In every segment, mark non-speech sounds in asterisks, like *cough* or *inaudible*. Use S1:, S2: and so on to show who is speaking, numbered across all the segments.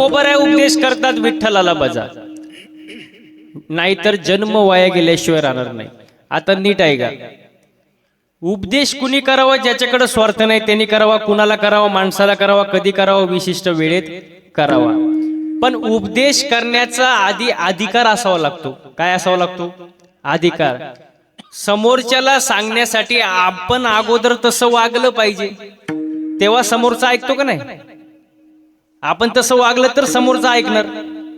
S1: तुकोबराय उपदेश करतात विठ्ठलाला बजा. नाहीतर जन्म वाया गेल्याशिवाय राहणार नाही. आता नीट आहे का? उपदेश कुणी करावा ज्याच्याकडे स्वार्थ नाही त्यांनी करावा कुणाला करावा माणसाला करावा कधी करावा विशिष्ट वेळेत करावा. पण उपदेश करण्याचा आधी अधिकार असावा लागतो. काय असावा लागतो? अधिकार. समोरच्याला सांगण्यासाठी आपण अगोदर तसं वागलं पाहिजे. तेव्हा समोरचा ऐकतो का नाही? आपण तसं वागलं तर समोरचा ऐकणार.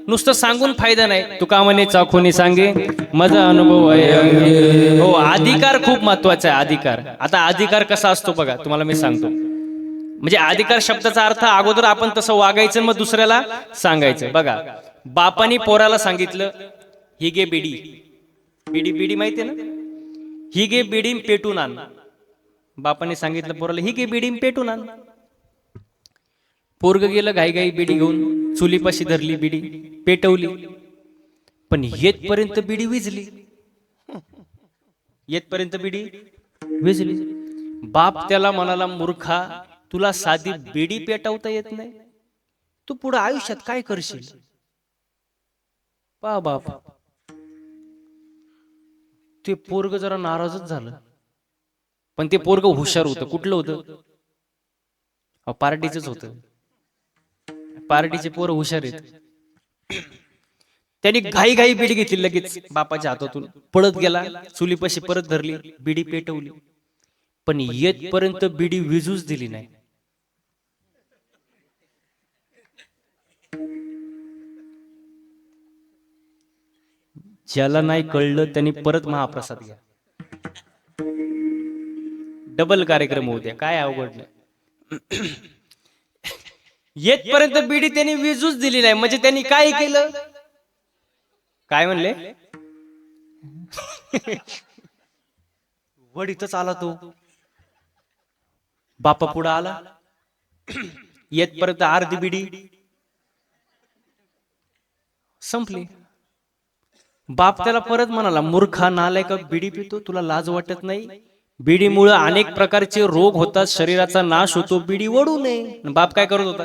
S1: नुसतं सांगून फायदा नाही. तुका म्हणे चाखोनी सांगे? माझा अनुभव आहे. हो अधिकार खूप महत्त्वाचा आहे अधिकार. आता अधिकार कसा असतो बघा तुम्हाला मी सांगतो. म्हणजे अधिकार शब्दाचा अर्थ अगोदर आपण तसं वागायचं मग दुसऱ्याला सांगायचं. बघा बापानी पोराला सांगितलं ही गे बिडी. बिडी बिडी माहितीये ना? ही गे बिडी पेटून आण. बापाने सांगितलं पोराला ही गे बिडी पेटून आण. पोरग गेलं घाई घाई बिडी घेऊन चुलीपाशी धरली बिडी पेटवली. पण येतपर्यंत बिडी विजली. येतपर्यंत बिडी विजली. बाप त्याला म्हणाला मूर्खा तुला साधी बिडी पेटवता येत नाही. तू पुढे आयुष्यात काय करशील? पा बाप. ते पोरग जरा नाराजच झालं. पण ते पोरग हुशार होतं कुठलं होतं? अहो, पार्टीचंच होतं. पार्टीचे पोर हुशार आहेत. त्यांनी घाई घाई बिडी घेतली लगेच. बापाच्या हातातून पळत गेला. चुलीपाशी परत धरली. बिडी पेटवली. पण येतपर्यंत बिडी विजूच दिली नाही. ज्याला नाही कळलं त्यांनी परत महाप्रसाद घ्या. डबल कार्यक्रम होऊ द्या. काय अवघड नाही. येतपर्यंत बीडी त्यांनी विजूच दिली नाही म्हणजे त्यांनी काय केलं? काय म्हणले? *laughs* वड इथंच आला तो. बापा पुढं आला. *clears throat* येतपर्यंत अर्धी बिडी. संपली. बाप त्याला परत म्हणाला मूर्खा नालाय का बिडी पितो तुला लाज वाटत नाही? बिडीमुळे अनेक प्रकारचे रोग होतात शरीराचा नाश होतो बिडी वडू नये. बाप काय करत होता?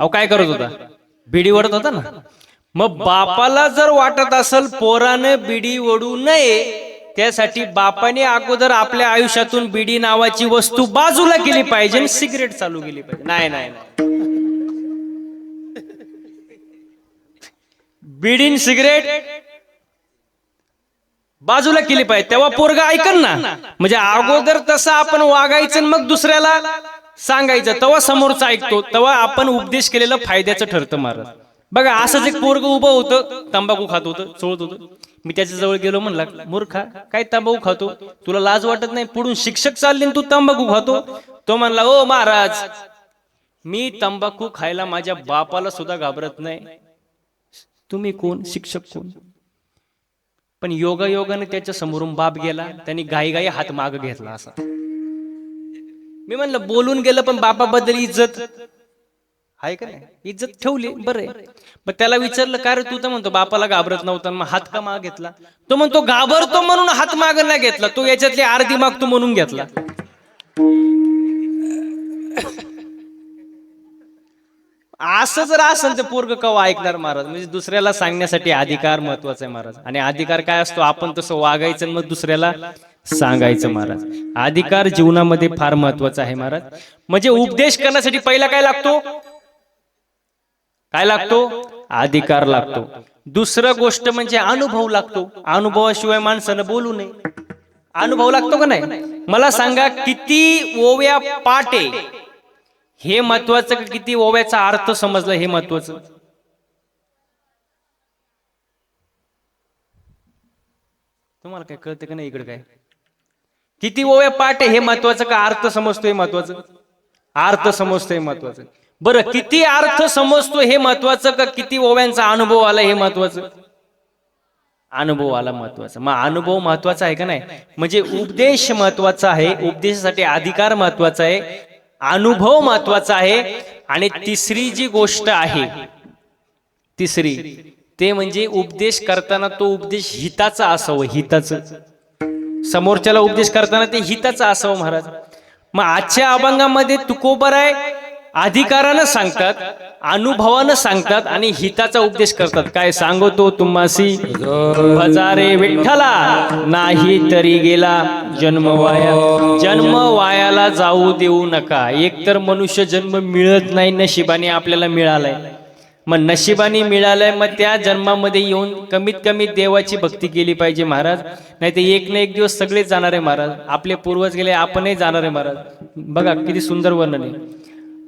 S1: अहो काय करत होता? बिडी वडत होता ना? मग बापाला जर वाटत असेल पोरानं बिडी वडू नये त्यासाठी बापाने अगोदर आपल्या आयुष्यातून बिडी नावाची वस्तू बाजूला केली पाहिजे आणि सिगरेट चालू केली पाहिजे. नाही नाही नाही. बिडीन सिगरेट बाजूला केली पाहिजे. तेव्हा पोरग ऐकन ना. म्हणजे अगोदर तसं आपण वागायचं आणि मग दुसऱ्याला सांगायचं. तेव्हा समोरचा ऐकतो. तेव्हा आपण उपदेश केलेलं फायद्याचं ठरतं महाराज बघा असंच एक पोरग उभं होतं तंबाखू खात होतं चोळत होतं. मी त्याच्याजवळ गेलो म्हणला मूर्खा काय तंबाखू खातो? तुला लाज वाटत नाही? पुढून शिक्षक चालले आणि तू तंबाखू खातो? तो म्हणला ओ महाराज. मी तंबाखू खायला माझ्या बापाला सुद्धा घाबरत नाही. तुम्ही कोण? शिक्षक कोण? पण योगायोगाने त्याच्या समोरून बाप गेला त्यांनी गाई गाई हात माग घेतला असा. मी म्हणलं बोलून गेलं पण बापाबद्दल इज्जत. आहे का नाही? इज्जत ठेवली बरे आहे. मग त्याला विचारलं का रे तू? तर म्हणतो बापाला घाबरत नव्हता मग हात का माग घेतला? तो म्हणतो घाबरतो म्हणून हात माग नाही घेतला. तो याच्यातली अर्धी मागतो म्हणून घेतला. असं जर असेल तर पोरग कवा ऐकणार महाराज? म्हणजे दुसऱ्याला सांगण्यासाठी अधिकार महत्त्वाचा आहे महाराज. आणि अधिकार काय असतो? आपण तसं वागायचं मग दुसऱ्याला सांगायचं महाराज. अधिकार जीवनामध्ये फार महत्त्वाचा आहे महाराज. म्हणजे उपदेश करण्यासाठी पहिला काय लागतो? काय लागतो? अधिकार लागतो. दुसरं गोष्ट म्हणजे अनुभव लागतो. अनुभवाशिवाय माणसानं बोलू नये. अनुभव लागतो का नाही? मला सांगा किती ओव्या पाटे हे महत्वाचं किती ओव्याचा अर्थ समजला हे महत्वाचं तुम्हाला काय कळतं का नाही इकडे काय? किती ओव्या पाठ आहे हे महत्वाचं का अर्थ समजतोय महत्वाचं अर्थ समजतोय महत्वाचं बरं किती अर्थ समजतो हे महत्वाचं का किती ओव्यांचा अनुभव आला हे महत्वाचं अनुभव आला महत्त्वाचा मग अनुभव महत्त्वाचा आहे का नाही? म्हणजे उपदेश महत्त्वाचा आहे उपदेशासाठी अधिकार महत्त्वाचा आहे अनुभव महत्त्वाचा आहे आणि तिसरी जी गोष्ट आहे तिसरी ते म्हणजे उपदेश करताना तो उपदेश हिताचा असावं हिताचं. समोरच्याला उपदेश करताना ते हिताचं असावं महाराज. मग आजच्या अभंगामध्ये तुकोबर आहे अधिकारानं सांगतात अनुभवानं सांगतात आणि हिताचा उपदेश करतात. काय सांगतो तुम्हासी? भजारे विठ्ठला नाही तरी गेला जन्म वाया. जन्म वायाला जाऊ देऊ नका. एकतर मनुष्य जन्म मिळत नाही नशिबाने आपल्याला मिळालाय. मग नशिबाने मिळालंय मग त्या जन्मामध्ये येऊन कमीत कमी देवाची भक्ती केली पाहिजे महाराज. नाही तर एक ना एक दिवस सगळेच जाणार आहे महाराज. आपले पूर्वज गेले आपणही जाणार आहे महाराज. बघा किती सुंदर वर्णन आहे.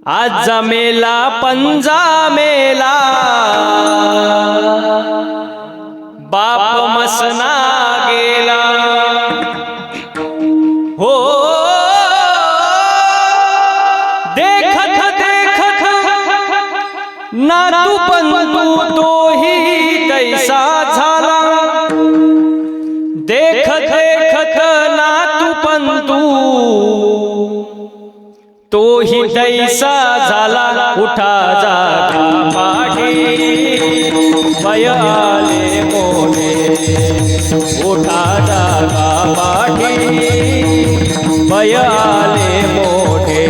S1: आज जमेला पंजा मेला बाप मसना तोही तैसा झाला उठा जागा पाठी भय आले मोठे उठा जागा पाठी भय आले मोठे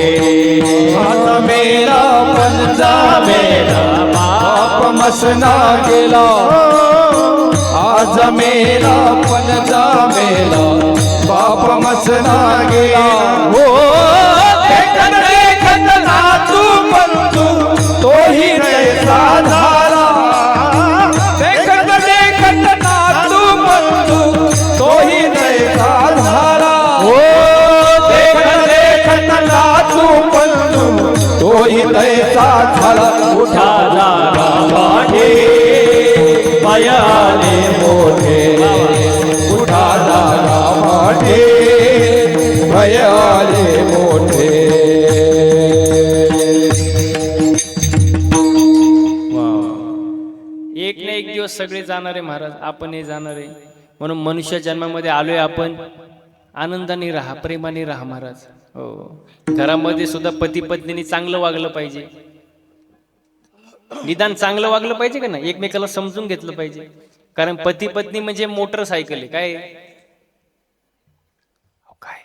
S2: आता मेरा पंजा मेरा बाप मसना गेला. आज मेरा पंजा मेला बाप मसना गेला. हो जैसा झाला देखत देखत नाचू पंतू तोही जैसा झाला हो देखत देखत नाचू पंतू तोही झाला उठा जागा वाढे पयाले मोठे उठा जागा वाढे पयाले मोठे।
S1: एक ना एक दिवस सगळे जाणार आहे महाराज आपणही जाणार आहे. म्हणून मनुष्य जन्मामध्ये आलोय आपण. आनंदाने राहा प्रेमाने राहा महाराज. हो. घरामध्ये सुद्धा पती पत्नीने चांगलं वागलं पाहिजे. निदान चांगलं वागलं पाहिजे का ना एकमेकाला समजून घेतलं पाहिजे. कारण पती पत्नी म्हणजे मोटरसायकल आहे. काय? काय?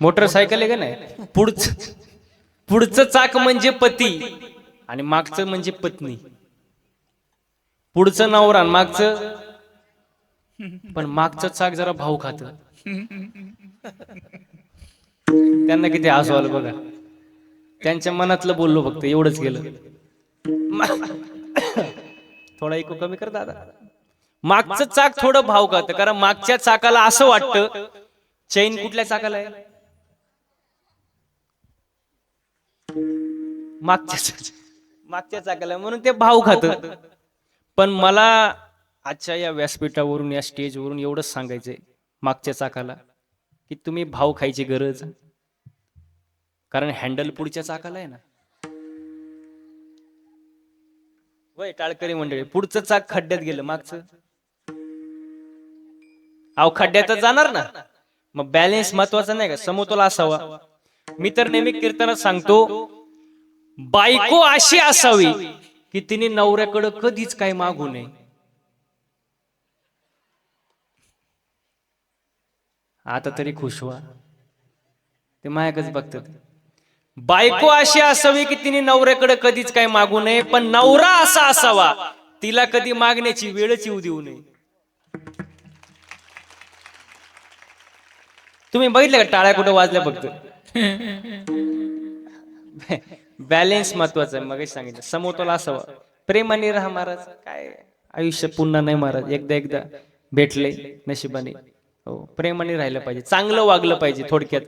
S1: मोटरसायकल आहे का नाही? पुढचं पुढचं चाक म्हणजे पती आणि मागचं म्हणजे पत्नी. पुढचं नवरा आणि मागचं? पण मागचं चाक जरा भाऊ खात. त्यांना किती हसू आलं बघा. त्यांच्या मनातलं बोललो फक्त एवढंच गेलं. थोडा इको कमी कर दादा. मागचं चाक थोडं भाव खात कारण मागच्या चाकाला असं वाटतं चैन कुठल्या चाकाला आहे? मागच्या मागच्या चाकाला म्हणून ते भाव खात. पण मला आजच्या या व्यासपीठावरून या स्टेजवरून एवढंच सांगायचंय मागच्या चाकाला की तुम्ही भाव खायची गरज. कारण हँडल पुढच्या चाकाला आहे ना. वय टाळकरी मंडळी पुढचं चाक खड्ड्यात गेलं मागचं. अहो खड्ड्यात जाणार ना. मग बॅलेन्स महत्त्वाचा नाही का? समतोल असावा. मी तर नेहमी कीर्तनात सांगतो बायको अशी असावी की तिने नवऱ्याकडं कधीच काय मागू नये. आता तरी खुश व्हा. ते मायाकच बघतात. बायको अशी असावी की तिने नवऱ्याकडे कधीच काय मागू नये पण नवरा असा असावा तिला कधी मागण्याची वेळच येऊ देऊ नये. तुम्ही बघितलं का टाळ्या कुठं वाजल्या फक्त? *laughs* बॅलेन्स महत्वाचं आहे. मग सांगितलं. समोतोल असावं. प्रेमाने राहा महाराज. काय? आयुष्य पुन्हा नाही महाराज. एकदा एकदा भेटले नशिबाने. हो प्रेमाने राहिलं पाहिजे. चांगलं वागलं पाहिजे थोडक्यात.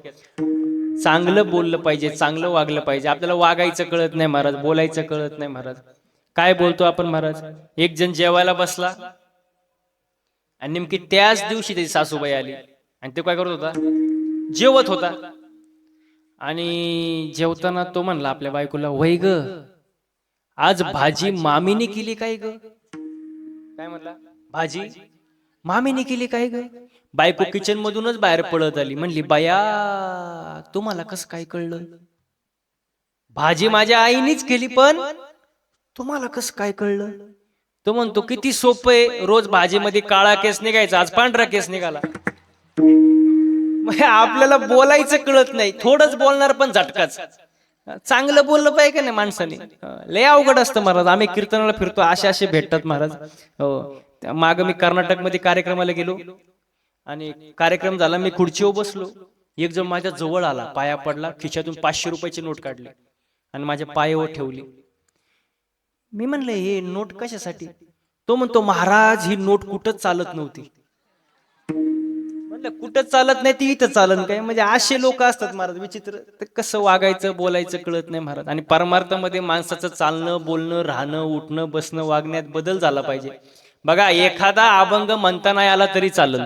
S1: चांगलं बोललं पाहिजे. चांगलं वागलं पाहिजे. आपल्याला वागायचं कळत नाही महाराज. बोलायचं कळत नाही महाराज. काय बोलतो आपण महाराज? एक जण जेवायला बसला. आणि नेमकी त्याच दिवशी त्याची सासूबाई आली. आणि ते काय करत होता? जेवत होता. आणि जेवताना तो म्हणला आपल्या बायकोला वै ग आज भाजी मामीने केली काय ग? काय म्हणला भाजी मामीने केली काय ग? बायको किचन मधूनच बाहेर पडत आली. म्हणली बाया तुम्हाला कसं काय कळलं? भाजी माझ्या आईनीच केली पण तुम्हाला कसं काय कळलं? तो म्हणतो किती सोपं आहे रोज भाजीमध्ये काळा केस निघायचा. आज पांढरा केस निघाला. आपल्याला बोलायचं कळत नाही. थोडंच बोलणार पण झटकाच. चांगलं बोललं पाहिजे का नाही माणसाने? लय अवघड असतं महाराज. आम्ही कीर्तनाला फिरतो. असे असे भेटतात महाराज. हो. माग मी कर्नाटकमध्ये कार्यक्रमाला गेलो. आणि कार्यक्रम झाला. मी खुर्चीवर बसलो. एक जण माझ्या जवळ आला. पाया पडला. खिशातून पाचशे रुपयाची नोट काढली. आणि माझ्या पायावर ठेवली. मी म्हणलं हे नोट कशासाठी? तो म्हणतो महाराज ही नोट कुठंच चालत नव्हती. म्हटलं कुठं चालत नाही ती इथं चालत काय? म्हणजे असे लोक असतात महाराज विचित्र. तर कसं वागायचं बोलायचं कळत नाही महाराज. आणि परमार्थामध्ये माणसाचं चालणं बोलणं राहणं उठणं बसणं वागण्यात बदल झाला पाहिजे. बघा एखादा अभंग म्हणता नाही आला तरी चालेल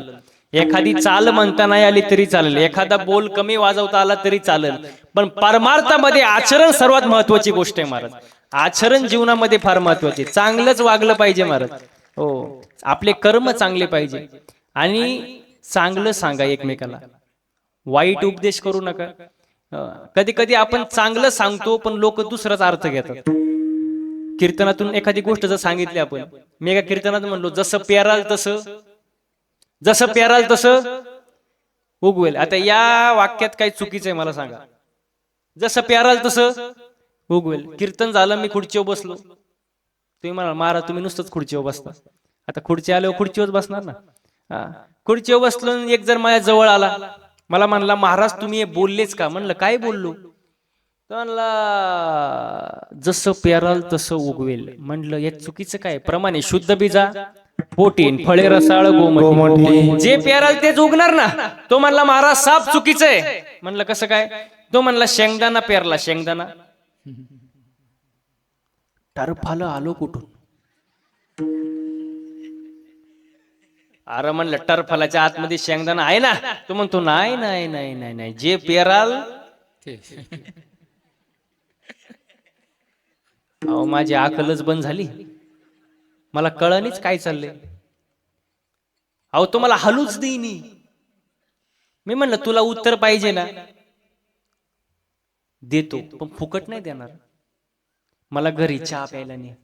S1: एखादी चाल म्हणता नाही आली तरी चालेल एखादा बोल कमी वाजवता आला तरी चालेल पण परमार्थामध्ये आचरण सर्वात महत्वाची गोष्ट आहे महाराज. आचरण जीवनामध्ये फार महत्त्वाचे चांगलंच वागलं पाहिजे महाराज. हो. आपले कर्म चांगले पाहिजे. आणि चांगलं सांगा एकमेकाला. वाईट उपदेश करू नका. कधी कधी आपण चांगलं सांगतो पण लोक दुसराच अर्थ घेतात. कीर्तनातून एखादी गोष्ट जर सांगितली आपण मी एका कीर्तनात म्हणलो जसं पेराल तसं जसं पेराल तसं उगवेल. आता या वाक्यात काही चुकीचं आहे मला सांगा. जसं पेराल तसं उगवेल. कीर्तन झालं मी खुर्चीवर बसलो. तुम्ही म्हणा महाराज तुम्ही नुसतंच खुर्चीवर बसता. आता खुर्ची आल्यावर खुर्चीवर बसणार ना? खुर्चीवर बसलो आणि एक जर माझ्या जवळ आला. मला म्हणला महाराज तुम्ही हे बोललेच का? म्हणलं काय बोललो? म्हणला जसं पेराल तसं उगवेल. म्हणलं यात चुकीचं काय? प्रमाणे शुद्ध बीजा पोटीन फळे रसाळ गोमटी जे पेराल तेच उगणार ना. तो म्हणला महाराज साप चुकीचं आहे. म्हणलं कसं काय? तो म्हणला शेंगदाणा पेरला शेंगदाणा. टरफालं आलो कुठून? अरे म्हणलं टरफलाच्या आतमध्ये शेंगदाणा आहे ना? तो म्हणतो नाही नाही नाही नाही नाही जे पेराल. अहो माझी आकलच बंद झाली. मला कळणीच काय चाललंय? अहो तो मला हलूच देईनी. मी म्हणलं तुला उत्तर पाहिजे ना. देतो पण फुकट नाही देणार. मला घरी चहा प्यायला नाही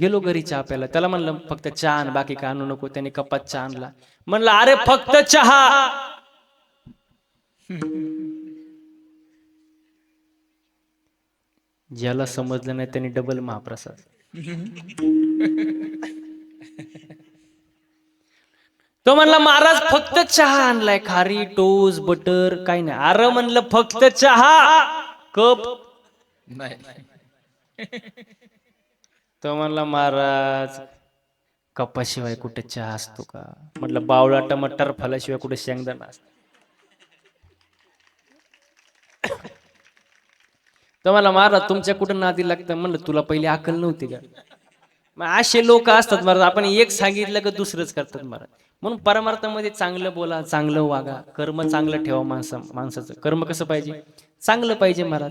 S1: गेलो घरी चहा प्यायला. त्याला म्हणलं फक्त चहा आण बाकी काय आणू नको. त्याने कपात चहा आणला. म्हणलं अरे फक्त चहा. ज्याला समजलं नाही त्याने डबल महाप्रसाद. तो म्हणला महाराज फक्त चहा आणलाय. खारी टोस बटर काय नाही. अरे म्हणलं फक्त चहा कप. तो म्हणला महाराज कपाशिवाय कुठे चहा असतो का? म्हटलं बावळा टमाटर फलाशिवाय कुठे शेंगदाणा असतो. तर मला महाराज तुमच्या कुठं नादी लागतं? म्हणलं तुला पहिली अकल नव्हती का? मग असे लोक असतात महाराज आपण एक सांगितलं का दुसरंच करतात महाराज. म्हणून परमार्थामध्ये चांगलं बोला चांगलं वागा. कर्म चांगलं ठेवा माणसा माणसाचं. कर्म कसं पाहिजे? चांगलं पाहिजे महाराज.